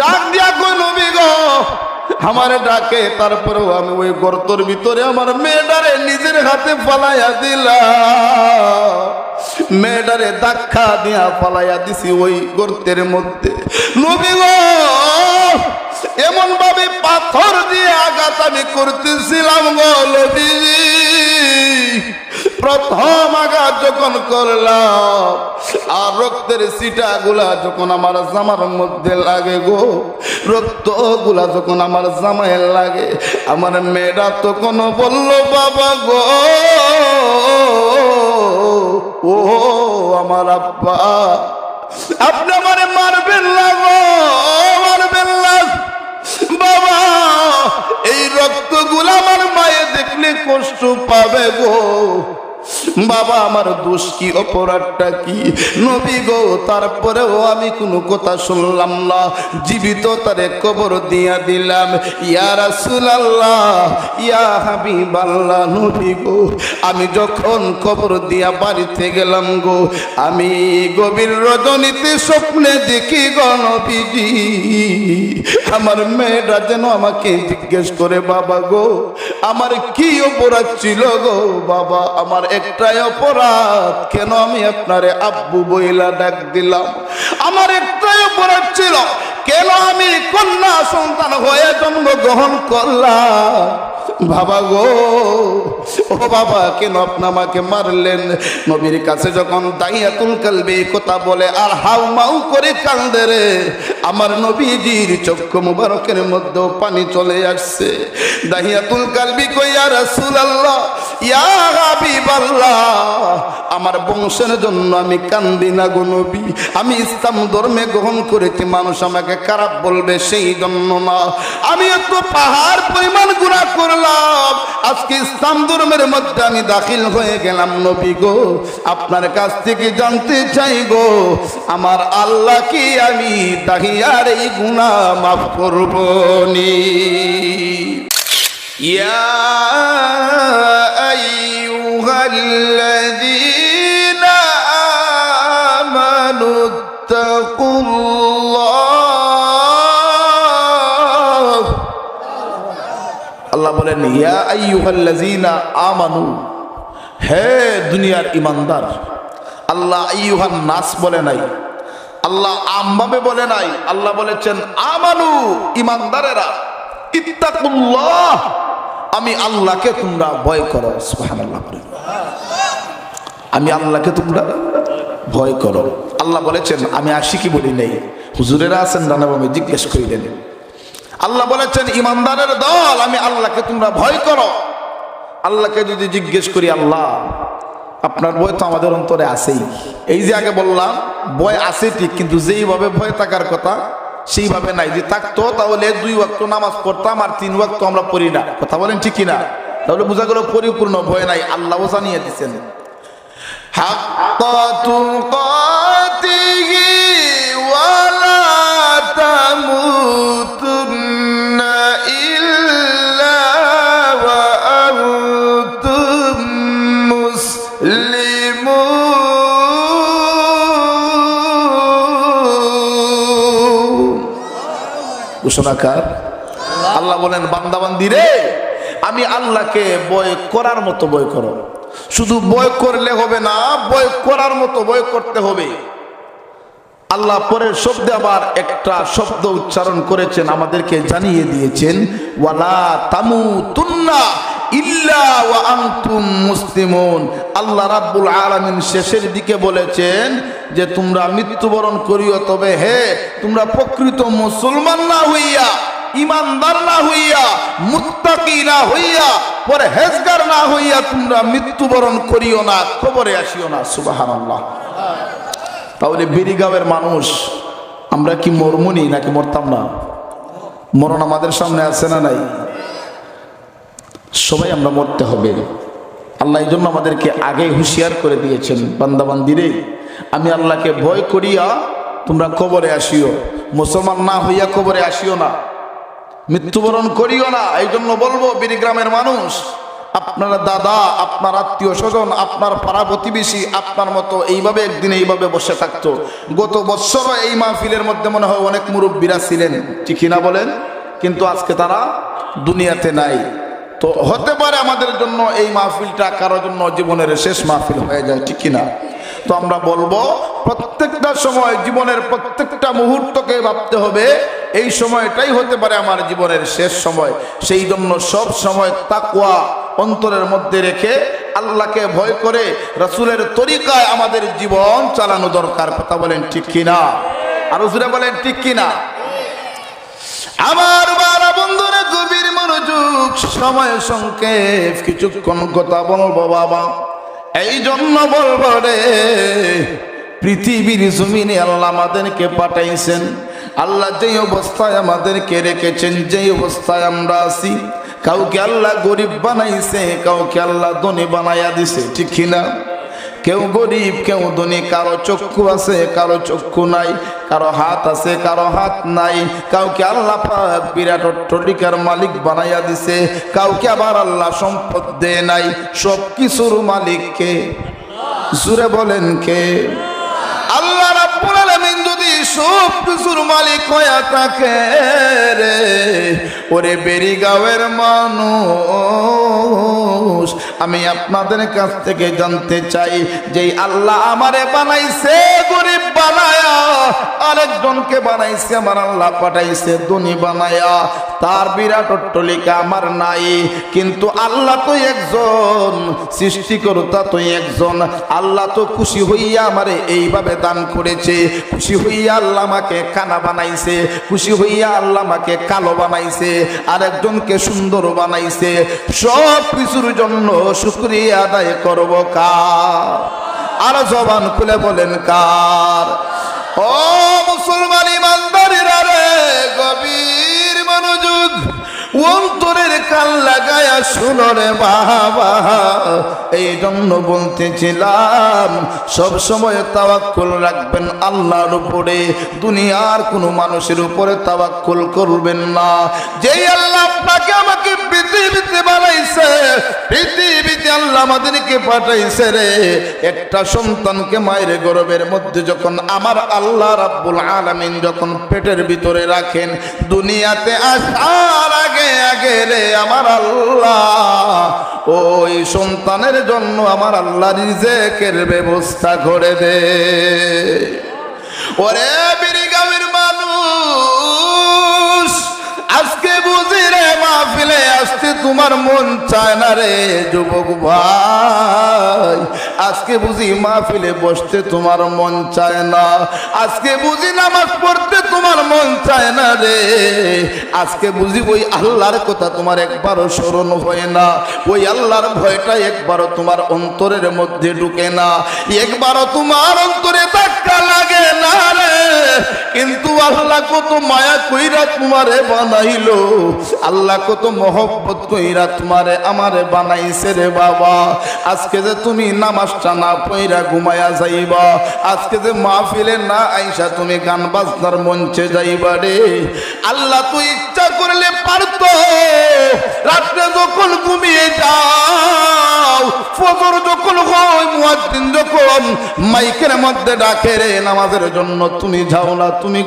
ডাক দিয়া কই, নবী গো, আমার ডাকে, তারপরেও আমি ওই গর্তর ভিতরে আমার মেয়েটারে নিজের হাতে ফালাইয়া দিলাম। মেয়েটারে ধাক্কা দিয়া ফালাইয়া দিছি ওই গর্তের মধ্যে। নবী গো এমন ভাবে পাথর দিয়ে আঘাত আমি করতেছিলাম গো নবীজি প্রথম আঘাত যখন করলাম আর রক্তের সিটা গুলা যখন আমার জামার মধ্যে লাগে গো রক্তগুলা যখন আমার জামায় লাগে, আমার মেয়েরা তখন বলল, বাবা গো, ও আমার আব্বা, আপনি আমারে মারবেন না গো, মারবেন না। বাবা, এই রক্তগুলো আমার মায়ে দেখলে কষ্ট পাবে গো। বাবা, আমার দোষ কি? অপরাধটা কি? নবী গো, তারপরেও আমি কোনো কথা শুনলাম না। জীবিত তারে কবর দিয়া দিলাম। ইয়া রাসূলুল্লাহ, ইয়া হাবিবাল্লাহ, নবী গো, আমি যখন কবর দিয়া বাড়িতে গেলাম গো, আমি গভীর রজনীতে স্বপ্নে দেখি গো নবীজি। আমার মেয়েটা যেন আমাকে জিজ্ঞেস করে, বাবা গো, আমার কি অপরাধ ছিল গো? বাবা, আমার একটাই অপরাধ। কেন আমি আপনারে আব্বু বইলা ডাক দিলাম? আমার একটাই অপরাধ ছিল, কেন আমি কন্যা সন্তান হয়ে জন্মগ্রহণ করলাম? বাবা গো, ও বাবা, কেন আপনি আমাকে মারলেন? নবীর কাছে যখন দাইয়াতুল কালবি কথা বলে, আর হাউ মাউ করে কান্দে রে? আমার নবীজির চক্ষু মুবারকের মধ্যেও পানি চলে আসছে। দাহিয়াতুল কালবি কইয়া, রাসূলুল্লাহ আমার বংশের জন্য আমি কান্দি না গো আমি ইসলাম ধর্মে গ্রহণ করেছি, মানুষ আমাকে খারাপ বলবে সেই জন্য না। আমি এত পাহাড় পরিমাণ গুণা করলাম, আজকে ইসলাম ধর্মের মধ্যে আমি দাখিল হয়ে গেলাম নবী গো। আপনার কাছ থেকে জানতে চাই গো, আমার আল্লাহ কি আমি দাহিয়ার এই গুণা মাফ করব নি ইয়া আইয়ুহাল্লাযীনা আমানু তাকুল্লাহ আল্লাহ বলেন, ইয়া আইয়ুহাল্লাযীনা আমানু। হে দুনিয়ার ইমানদার, আল্লাহ আইয়ুহান নাস বলে নাই, আল্লাহ আমভাবে বলে নাই, আল্লাহ বলেছেন, আমানু, ইমানদারেরা, ইত্তাকুল্লাহ। আমি আল্লাহকে তোমরা ভয় করো আমি আল্লাহকে তোমরা ভয় করো। আল্লাহ বলেছেন, আমি আসি কি বলি নেই। হুজুরেরা আছেন রানাবামে জিজ্ঞেস করিলেন। আল্লাহ বলেছেন, ইমানদারের দল, আমি আল্লাহকে তোমরা ভয় করো। আল্লাহকে যদি জিজ্ঞেস করি, আল্লাহ, আপনার ভয় তো আমাদের অন্তরে আছেই। এই যে আগে বললাম, ভয় আছে ঠিক, কিন্তু যেইভাবে ভয় থাকার কথা সেইভাবে নাই। যে থাকতো, তাহলে দুই ওক্ত নামাজ পড়তাম আর তিন ওক্ত আমরা পড়ি না। কথা বলেন ঠিক কিনা? তাহলে বোঝা গেল পরিপূর্ণ ভয় নাই, আল্লাহ জানিয়ে দিচ্ছেন হাক্কাতুকাতিহি ঘোষণাকার। আল্লাহ বলেন বান্দাবান্দি রে, আমি আল্লাহকে বয় করার মতো বয় করো। শুধু বয় করলে হবে না, বয় করার মতো বয় করতে হবে। আল্লাহ পরের শব্দে আবার একটা শব্দ উচ্চারণ করেছেন, আমাদেরকে জানিয়ে দিয়েছেন, ওয়ালা তামু তুন্না ইল্লা আল্লাহ রাব্বুল আলামিন শেষের দিকে বলেছেন যে, তোমরা মৃত্যুবরণ করিও, তবে হে, তোমরা প্রকৃত মুসলমান না হইয়া, ইমানদার না হইয়া, মুত্তাকি না হইয়া পরে হেজগার না হইয়া তোমরা মৃত্যুবরণ করিও না, খবরে আসিও না। সুবহানাল্লাহ। তাহলে বেরিগাঁওয়ের মানুষ, আমরা কি মরমুনি নাকি মরতাম না? মরণ আমাদের সামনে আছে না নাই? সবাই আমরা মরতে হবে। আল্লাহ এই জন্য আমাদেরকে আগে হুঁশিয়ার করে দিয়েছেন বান্দাবান্দিরে আমি আল্লাহকে ভয় করিয়া তোমরা কবরে আসিও, মুসলমান না হইয়া কবরে আসিও না, মৃত্যুবরণ করিও না, এই জন্য বলব বিরিগ্রামের মানুষ, আপনার দাদা, আপনার আত্মীয় স্বজন, আপনার পাড়া প্রতিবেশী, আপনার মতো এইভাবে একদিন এইভাবে বসে থাকতো। গত বৎসরও এই মাহফিলের মধ্যে মনে হয় অনেক মুরব্বীরা ছিলেন, ঠিক না বলেন? কিন্তু আজকে তারা দুনিয়াতে নাই। তো হতে পারে আমাদের জন্য এই মাহফিলটা কারোর জন্য জীবনের শেষ মাহফিল হয়ে যায়, ঠিক না তো আমরা বলব, প্রত্যেকটা সময় জীবনের প্রত্যেকটা মুহূর্তকে ভাবতে হবে, এই সময়টাই হতে পারে আমার জীবনের শেষ সময়। সেই জন্য সব সময় তাকুয়া অন্তরের মধ্যে রেখে আল্লাহকে ভয় করে রসুলের তরিকায় আমাদের জীবন চালানো দরকার, কথা বলেন ঠিক কিনা? আর রসুলে বলেন ঠিক কিনা? আমার বারা বন্ধুরা গভীর মনোযোগ, সময় সংক্ষেপ, কিছুক্ষণ কথা বলব বাবা। এই জন্য বলব রে, পৃথিবীর জমিনে আল্লাহ আমাদেরকে পাঠাইছেন। আল্লাহ যেই অবস্থায় আমাদেরকে রেখেছেন, যেই অবস্থায় আমরা আছি, কাউকে আল্লাহ গরিব বানাইছে, কাউকে আল্লাহ ধনী বানাইয়া দিছে, ঠিক কিনা? কেউ গরিব, কেউ ধনী, কারও চক্ষু আছে, কারও চক্ষু নাই, কারও হাত আছে, কারও হাত নাই। কাউকে আল্লাহ পাক বিরাট অট্টলিকার মালিক বানাইয়া দিছে, কাউকে আবার আল্লাহ সম্পদ দেয় নাই। সব কিছুর মালিক কে? জুড়ে বলেন কে? আল্লাহ রাব্বুল আলামিন যদি সব কিছুর মালিক হয়ে থাকে রে, ওরে বেরিগাঁওয়ের মানুষ আমি আপনাদের কাছ থেকে জানতে চাই যে আল্লাহ আমারে বানাইছে, গরিব বানায়া, আরেকজনকে বানাইছে, আমার আল্লাহ পাঠাইছে, ধনী বানায়া। তার বিরাট অট্টলিকা আমার নাই, কিন্তু আল্লাহ তো একজন, সৃষ্টিকর্তা তো একজন। আল্লাহ তো খুশি হইয়া আমারে এইভাবে দান করেছে। খুশি হইয়া আল্লাহ আমাকে কানা বানাইছে, খুশি হইয়া আল্লাহ আমাকে কালো বানাইছে, আরেকজনকে সুন্দর বানাইছে। সব কিছুর জন্য শুক্রিয়া আদায় করব কার? আর জবান খুলে বলেন কার? ও মুসলমান ইমানদারিরা রে, গভীর মনোযোগ অন্তরের কান লাগায়া শুনো রে বাবা। এই জন্য বলতেছিলাম, সব সময় তাওয়াক্কুল রাখবেন আল্লাহর উপরে। দুনিয়ার কোনো মানুষের উপরে তাওয়াক্কুল করবেন না। যেই আল্লাহ আপনাকে আমাকে পৃথিবীতে বানাইছে, পৃথিবীতে আল্লাহ আমাদেরকে পাঠাইছে রে। একটা সন্তানকে মায়ের গর্বের মধ্যে যখন আমার আল্লাহ রাব্বুল আলামিন যখন পেটের ভিতরে রাখেন, দুনিয়াতে আসার আগে আগে রে আমার আল্লাহ। ওই সন্তানের জন্য আমার আল্লাহ রিজেকের ব্যবস্থা করে দে। ওরে বিরিগামের আজকে বুঝি রে মাহফিলে আসতে তোমার মন চায় না রে যুবক ভাই। আজকে বুঝি মাহফিলে বসতে তোমার মন চায় না। আজকে বুঝি নামাজ পড়তে তোমার মন চায় না রে। আজকে বুঝি ওই আল্লাহর কথা তোমার একবারও স্মরণ হয় না। ওই আল্লাহর ভয়টা একবারও তোমার অন্তরের মধ্যে ঢুকে না। একবারও তোমার অন্তরে ধাক্কা কইরা তোমারে বানাইলো। আল্লাহ কত মহব্বত কইরা তোমারে আমারে বানাইছে রে বাবা। আজকে যে তুমি নামাজটা না পইরা ঘুমায়া যাইবা, আজকে যে মাহফিলে না আইসা তুমি গান বাজনার মঞ্চে যাইবা রে। আল্লাহ তুই ইচ্ছা করলে পারতো, রাত্রে যখন ঘুমিয়ে যাও, ফজর যখন হয়, মুয়াজ্জিন যখন মাইকের মধ্যে ডাকে রে, নামাজের জন্য তুমি যাও না, তুমি